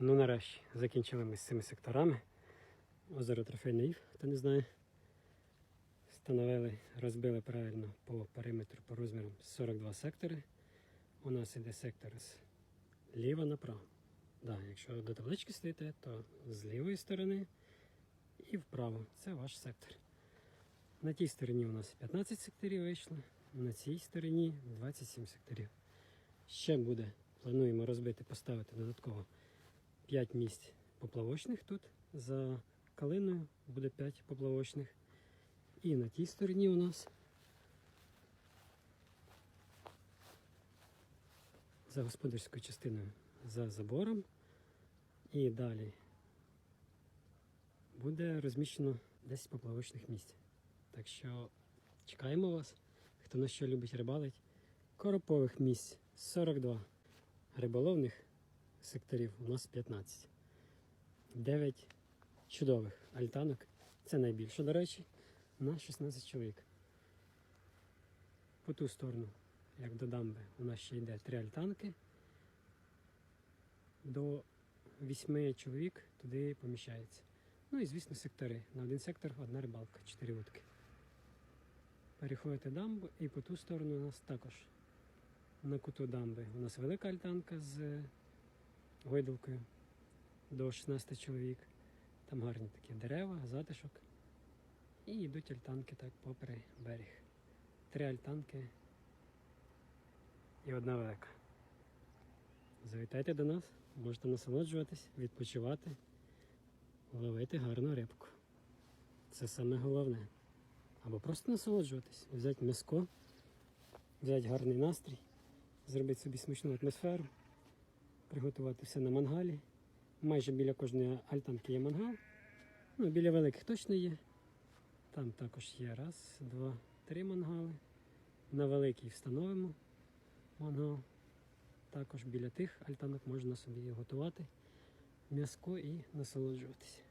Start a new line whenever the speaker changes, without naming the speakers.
Ну нарешті закінчили ми з цими секторами. Озеро Трофейне Ів, хто не знає. Встановили, розбили правильно по периметру, по розмірам 42 сектори. У нас іде сектор з ліва направо. Да, якщо до таблички стоїте, то з лівої сторони і вправо. Це ваш сектор. На тій стороні у нас 15 секторів вийшло, на цій стороні 27 секторів. Ще буде, плануємо розбити, поставити додатково 5 місць поплавочних тут. За калиною буде 5 поплавочних. І на тій стороні у нас за господарською частиною за забором. І далі буде розміщено 10 поплавочних місць. Так що чекаємо вас. Хто на що любить рибалить. Коропових місць 42. Риболовних секторів у нас 15. 9 чудових альтанок. Це найбільше, до речі, на 16 чоловік. По ту сторону, як до дамби, у нас ще йде 3 альтанки. До 8 чоловік туди поміщається. Ну і звісно сектори. На один сектор одна рибалка, 4 вудки. Переходите дамбу і по ту сторону у нас також на куту дамби. У нас велика альтанка з гойдалкою до 16 чоловік. Там гарні такі дерева, затишок. І йдуть альтанки так попри берег. Три альтанки і одна велика. Завітайте до нас, можете насолоджуватись, відпочивати, ловити гарну рибку. Це саме головне. Або просто насолоджуватись, взяти м'яско, взяти гарний настрій, зробити собі смачну атмосферу, приготувати все на мангалі. Майже біля кожної альтанки є мангал. Ну, біля великих точно є. Там також є раз, два, три мангали. На великий встановимо мангал. Також біля тих альтанок можна собі готувати м'яско і насолоджуватися.